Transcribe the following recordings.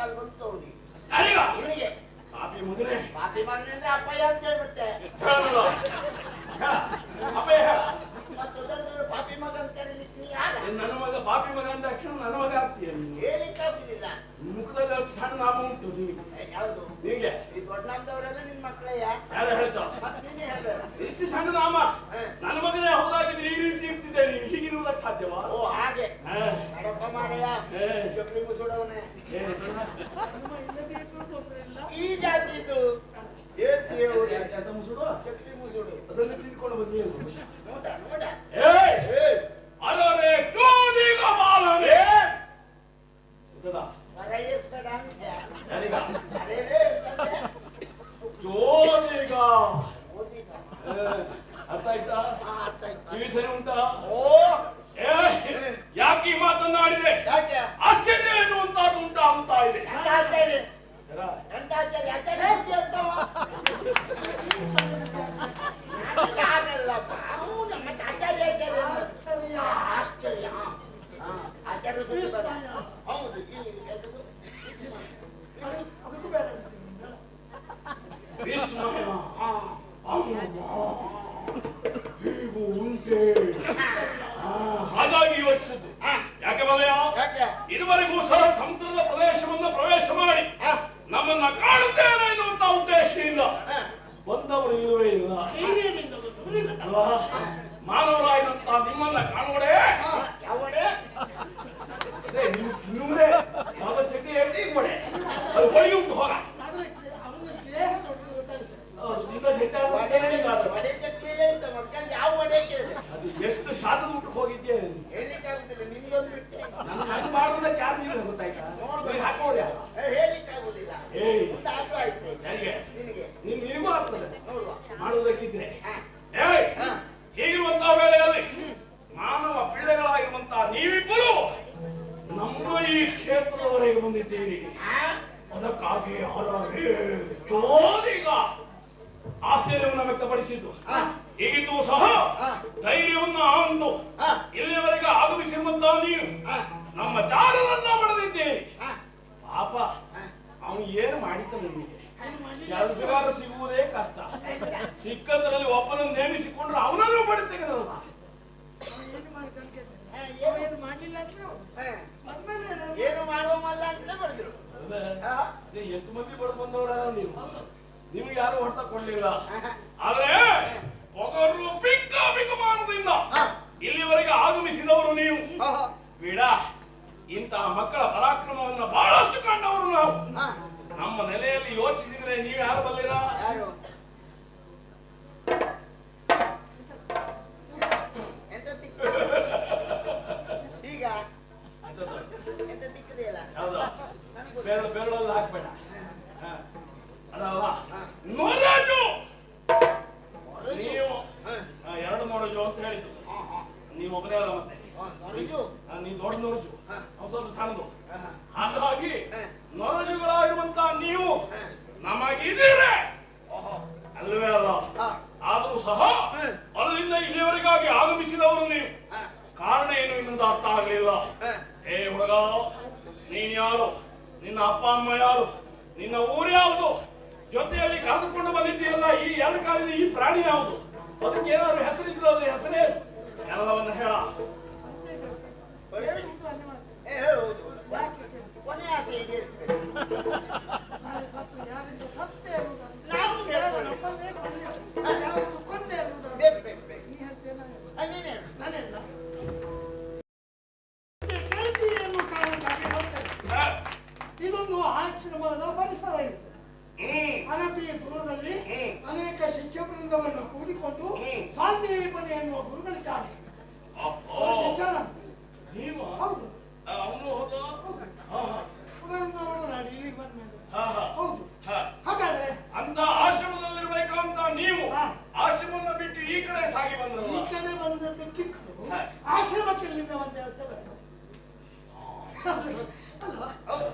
ಕಾಲ ಬಂತು ಅವನಿಗೆ ನಿನಗೆ ಪಾಪಿ ಮಗನೇ ಪಾಪಿ ಮಗನಿಂದ ಅಪ್ಪಯ್ಯ ಅಂತ ಹೇಳ್ಬಿಟ್ಟೆ. ಹೇಳಲ್ಲ ಹೇಳ. ಅಪ್ಪಯ್ಯ ಹೇಳ. ಮತ್ತು ದೊಡ್ಡ ಪಾಪಿ ಮಗ ಅಂತ ಕರೀಲಿಕ್ಕೆ ನೀ ಯಾರ? ನನ್ನ ಮಗ ಪಾಪಿ ಮಗ ಅಂದ ತಕ್ಷಣ ನನ್ನ ಮಗ ಆಗ್ತೀಯ ನೀನು? ಹೇಳಿಕ್ಕೆ ಆಗುದಿಲ್ಲ ಮುಖದಲ್ಲಿ ಅಷ್ಟು ಸಣ್ಣ ನಾಮ ಉಂಟು ನಿನಗೆ ಯಾವುದು? ನಿನಗೆ ಈ ನಿನ್ ಮಕ್ಕಳಯ್ಯ? ಯಾರು ಹೇಳ್ತಾವ? ನೀನೇ ಹೇಳ್ದಾರ ಸಣ್ಣ ನಾಮ. ನನ್ನ ಮಗನೇ ಹೌದಾಗಿದ್ರೆ ಈ ರೀತಿ ಇರ್ತಿದ್ದೆ ನೀನು. ಹೀಗಿರುವುದಕ್ಕೆ ಸಾಧ್ಯವಾ? ಓ ಹಾಗೆ. ಹಾ. ನಡಪ್ಪ ಮಾರಯ್ಯ. ಏ. ಅದನ್ನು ತಿನ್ಕೊಂಡು ಬಂದಿ Fiz, pai. ಮುಂದಾದ್ರೂ ಆಯ್ತು ಯಾರಿಗೆ ನಿನಗೆ ನೀನ್ ನಿನಗೂ ಆಗ್ತದೆ ನೋಡುವ ಮಾಡುವುದಕ್ಕಿದ್ರೆ ಹಾ. ಏಯ್ ಹಾ. ಹೀಗಿರುವಂತಹ ವೇಳೆಯಲ್ಲಿ ಮಾನವ ಪಿಳ್ಳೆಗಳಾಗಿರುವಂತಹ ನೀವಿಬ್ಬರು ನಮ್ಮ ಈ ಕ್ಷೇತ್ರದವರೆಗೆ ಬಂದಿದ್ದೀರಿ? ಅದಕ್ಕಾಗಿ ಚೋದೀಗ ಆಶ್ಚರ್ಯವನ್ನು ವ್ಯಕ್ತಪಡಿಸಿದ್ದು. ಹೀಗಿದ್ದು ಸಹ. ಧೈರ್ಯವನ್ನು ಅಂದು. ಇಲ್ಲಿಯವರೆಗೆ ಆಗಮಿಸಿರುವಂತಹ ನೀವು ನಮ್ಮ ಚಾರರನ್ನ ಪಡೆದಿದ್ದೀರಿ. ಪಾಪ. ಅವನು ಏನು ಮಾಡಿದ್ದ ನಮಗೆ ಕೆಲಸಗಾರ ಸಿಗುವುದೇ ಕಷ್ಟ ಸಿಕ್ಕದ್ರಲ್ಲಿ ಒಬ್ಬನನ್ನು ನೇಮಿಸಿಕೊಂಡ್ರೆ ಅವನನ್ನು ಬಡಿ ತೆಗೆದ್ರಲ್ಲ ಹಾ, ಏನು ಮಾಡಲಿಲ್ಲ. ಏನು ಅಂತಲೇ. ಎಷ್ಟು ಮಂದಿ ಬಡ ಬಂದವರ ನೀವು ನಿಮ್ಗೆ ಯಾರು ಹೊಡೆತ ಕೊಡ್ಲಿಲ್ಲ. ಆದ್ರೆ ಒಗರು ಬಿಕ್ಕ ಬಿಗುಮಾನದಿಂದ. ಇಲ್ಲಿವರೆಗೆ ಆಗಮಿಸಿದವರು ನೀವು. ಬಿಡ ಇಂತಹ ಮಕ್ಕಳ ಪರಾಕ್ರಮವನ್ನು ಬಹಳಷ್ಟು ಕಂಡವರು ನಾವು. ನಮ್ಮ ನೆಲೆಯಲ್ಲಿ ಯೋಚಿಸಿದ್ರೆ ನೀವು ಯಾರು ಬಲ್ಲೀರಾ? ಈಗ? ಬೆರಳು ಬೆರಳಲ್ಲಿ ಹಾಕ್ಬೇಡ. ಅದಲ್ಲ. ನೀವು. ಎರಡು ಅಂತ ಹೇಳಿದ್ದು. ನೀವು ಒಬ್ಬನೇ ಅಲ್ಲ ಮತ್ತೆ. ನೀವು ನೀ ದೊಡ್ಡ ನೋರಜು. ಅವ್ನು ಸ್ವಲ್ಪ ಸಣ್ಣದು. ಹಾಗಾಗಿ ಹಾ. ನೊರಜುಗಳಾಗಿರುವಂತ ಅಲ್ಲವೇ. ಅಲ್ವೇ ಅಲ್ಲ ಆದರೂ ಸಹ. ಅಲ್ಲಿಂದ ಇಲ್ಲಿವರೆಗಾಗಿ ಆಗಮಿಸಿದವರು ನೀವು. ಕಾರಣ ಏನು ಇನ್ನೊಂದು ಅರ್ಥ ಆಗಲಿಲ್ಲ. ಹಾ. ಏ ಹುಡುಗ ನೀನ್ ಯಾರು? ನಿನ್ನ ಅಪ್ಪ ಅಮ್ಮ ಯಾರು? ನಿನ್ನ ಊರು ಯಾವುದು? ಜೊತೆಯಲ್ಲಿ ಕರೆದುಕೊಂಡು ಬಂದಿದ್ದೀಯಲ್ಲ ಈ ಎರಡು ಕಾಲಿನ ಈ ಪ್ರಾಣಿ ಯಾವುದು? ಅದಕ್ಕೆ ಏನಾದ್ರು ಹೆಸರಿದ್ರು ಅದ್ರ ಹೆಸರೇ ಎಲ್ಲವನ್ನ ಹೇಳ. ಹೇಳುವುದು. ಕೊನೆ ಆಸೆ ಈಡೇರಿಸ್ಬೇಕು. ನಾವು ನಮ್ಮಲ್ಲೇ ಬೇಕು,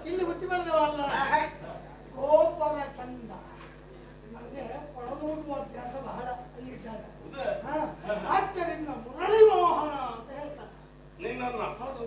ಇಲ್ಲಿ ಹುಟ್ಟಿ ಬೆಳೆದವಲ್ಲ ಗೋಪರ ಚಂದ. ಅಂದ್ರೆ ಕೊಡಮೂಡುವ ಅಭ್ಯಾಸ ಬಹಳ ಅಲ್ಲಿ ಇದ್ದಾಗ ಆದ್ದರಿಂದ ಮುರಳಿ ಮೋಹನ ಅಂತ ಹೇಳ್ತಾರೆ. ಹೌದು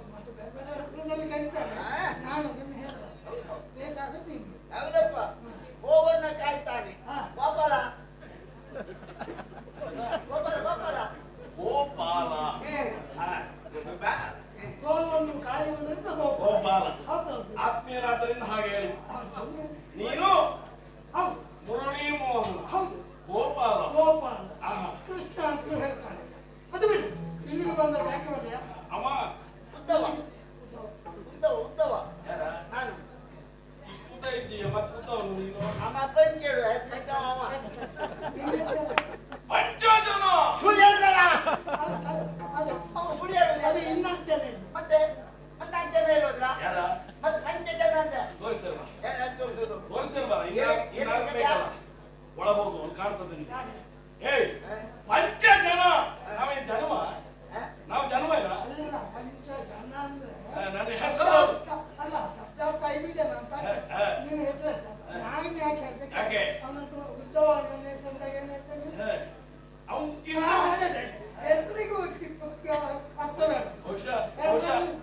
ಮಾಡ್ಬೇಕು.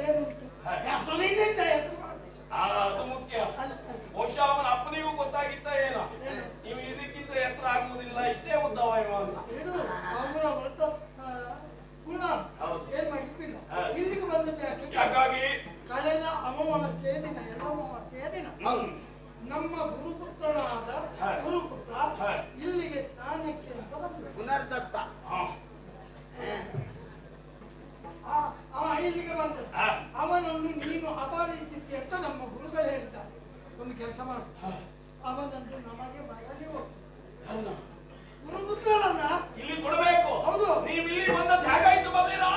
ಏನು ಅದು ಮುಖ್ಯ. ಬಹುಶಃ ಅವನ ಅಪ್ಪನಿಗೂ ಗೊತ್ತಾಗಿತ್ತ ಏನೋ? ನೀವು ಇದಕ್ಕಿಂತ ಎತ್ತರ ಆಗುವುದಿಲ್ಲ ಇಷ್ಟೇ ಉದ್ದವ ಇವ ಅಂತ. ಗುಣ ಹೌದು. ಏನ್ ಮಾಡ್ಲಿಕ್ಕಿಲ್ಲ ಇಲ್ಲಿಗೆ ಬಂದದ್ದು ಯಾಕಾಗಿ? ಕಳೆದ ಅಮಾವಾಸ್ಯೆ ದಿನ ಎಲ್ಲ ಅಮಾವಾಸ್ಯೆ ದಿನ. ನಮ್ಮ ಗುರುಪುತ್ರನಾದ ಗುರುಪುತ್ರ ಇಲ್ಲಿಗೆ ಸ್ನಾನಕ್ಕೆ ಅಂತ ಬಂದ ಪುನರ್ದತ್ತ ಹಾ. ಅವ ಇಲ್ಲಿಗೆ ಬಂದ ಹ. ಅವನನ್ನು ನೀನು ಅಪಹರಿಸಿದ್ದೆ ಅಂತ ನಮ್ಮ ಗುರುಗಳು ಹೇಳ್ತಾರೆ. ಒಂದು ಕೆಲಸ ಮಾಡು. ಅವನನ್ನು ನಮಗೆ ಮರಳಿ ಹೋಗು. ಅಲ್ಲ. ಗುರುಪುತ್ರನನ್ನ ಇಲ್ಲಿ ಕೊಡಬೇಕು. ಹೌದು. ನೀವು ಇಲ್ಲಿ ಬಂದ ಜಾಗ ಇತ್ತು ಬಂದಿರಾ?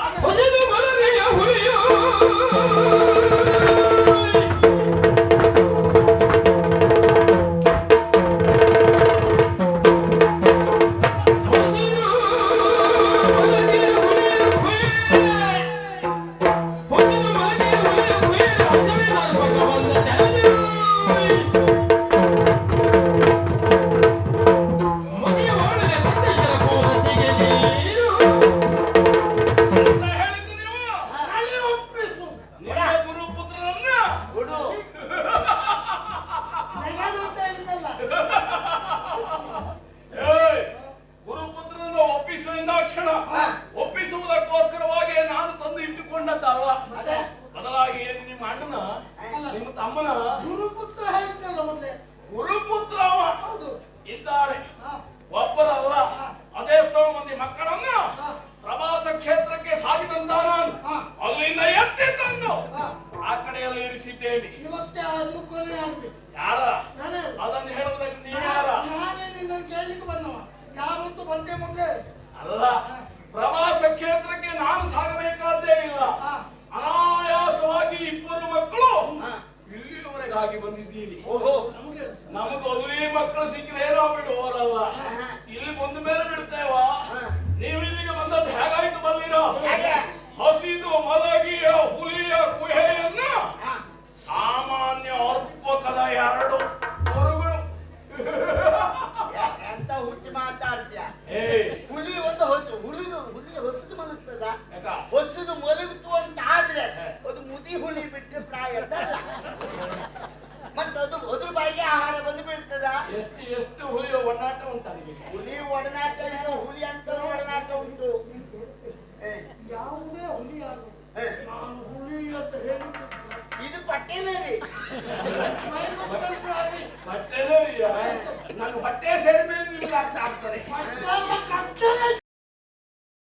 ಇರಿಸಿದ್ದೇನೆ ಇವತ್ತೇ ಅದು ಕೊನೆ ಆಗ್ಬೇಕು. ಯಾರ? ನಾನೇ. ಅದನ್ನು ಹೇಳುವುದಕ್ಕೆ ನೀನು ಯಾರ? ನಾನೇ ನಿನ್ನನ್ನು ಕೇಳಲಿಕ್ಕೆ ಬಂದವ. ಯಾರು ಅಂತ ಬಂದೆ ಮೊದಲೇ ಅಲ್ಲ ಪ್ರವಾಸ ಕ್ಷೇತ್ರಕ್ಕೆ ನಾನು ಸಾಗಬೇಕಾದ್ದೇ ಇಲ್ಲ. ಅನಾಯಾಸವಾಗಿ ಇಬ್ಬರು ಮಕ್ಕಳು. ಇಲ್ಲಿಯವರೆಗಾಗಿ ಬಂದಿದ್ದೀರಿ. ಓಹೋ. ನಮಗೆ ಅಲ್ಲಿ ಮಕ್ಕಳು ಸಿಕ್ಕರೆ ನಾವು ಬಿಡುವವರಲ್ಲ ಇಲ್ಲಿ ಬಂದ ಮೇಲೆ ಬಿಡ್ತೇವ. ನೀವು ಇಲ್ಲಿಗೆ ಬಂದದ್ದು ಹೇಗಾಯ್ತು ಬಲ್ಲಿರೋ? ಹಸಿದು ಮಲಗಿಯ ಹುಲಿಯ ಗುಹೆಯನ್ನ. ಸಾಮಾನ್ಯ ಅರ್ಪಕದ ಎರಡು ಎಂತ ಅಂತ ಹುಚ್ಚು ಮಾತಾಡ್ತೀಯ? ಏ. ಹುಲಿ ಒಂದು ಹೊಸ ಹುಲಿದು ಹುಲಿ ಹೊಸದು ಮಲಗ್ತದ. ಯಾಕ? ಹೊಸದು ಮಲಗಿತು ಅಂತ ಆದ್ರೆ ಅದು ಮುದಿ ಹುಲಿ ಬಿಟ್ಟರೆ ಪ್ರಾಯ ಅಲ್ಲ. ಮತ್ತೆ ಅದು ಅದ್ರ ಬಾಯಿಗೆ ಆಹಾರ ಬಂದು ಬೀಳ್ತದ? ಎಷ್ಟು ಎಷ್ಟು ಹುಲಿಯ ಒಡನಾಟ ಉಂಟು ಹುಲಿ ಒಡನಾಟ ಇದ್ದು ಹುಲಿ ಅಂತ ಒಡನಾಟ ಉಂಟು. ಏ, ಯಾವುದೇ ಹುಲಿ ಆದ್ರು ನಾನು ಹುಲಿ ಅಂತ ಹೇಳಿದ್ದು ಇದು ಪಟ್ಟೇನೇ ರೀ ಮೈಸೂರಿನಲ್ಲಿ ಬಟ್ಟೆನೇ ನನ್ನ ಹೊಟ್ಟೆ ಸೇರಿದ ಮೇಲೆ ನಿಮ್ಗೆ ಅರ್ಥ ಆಗ್ತದೆ ಪಟ್ಟ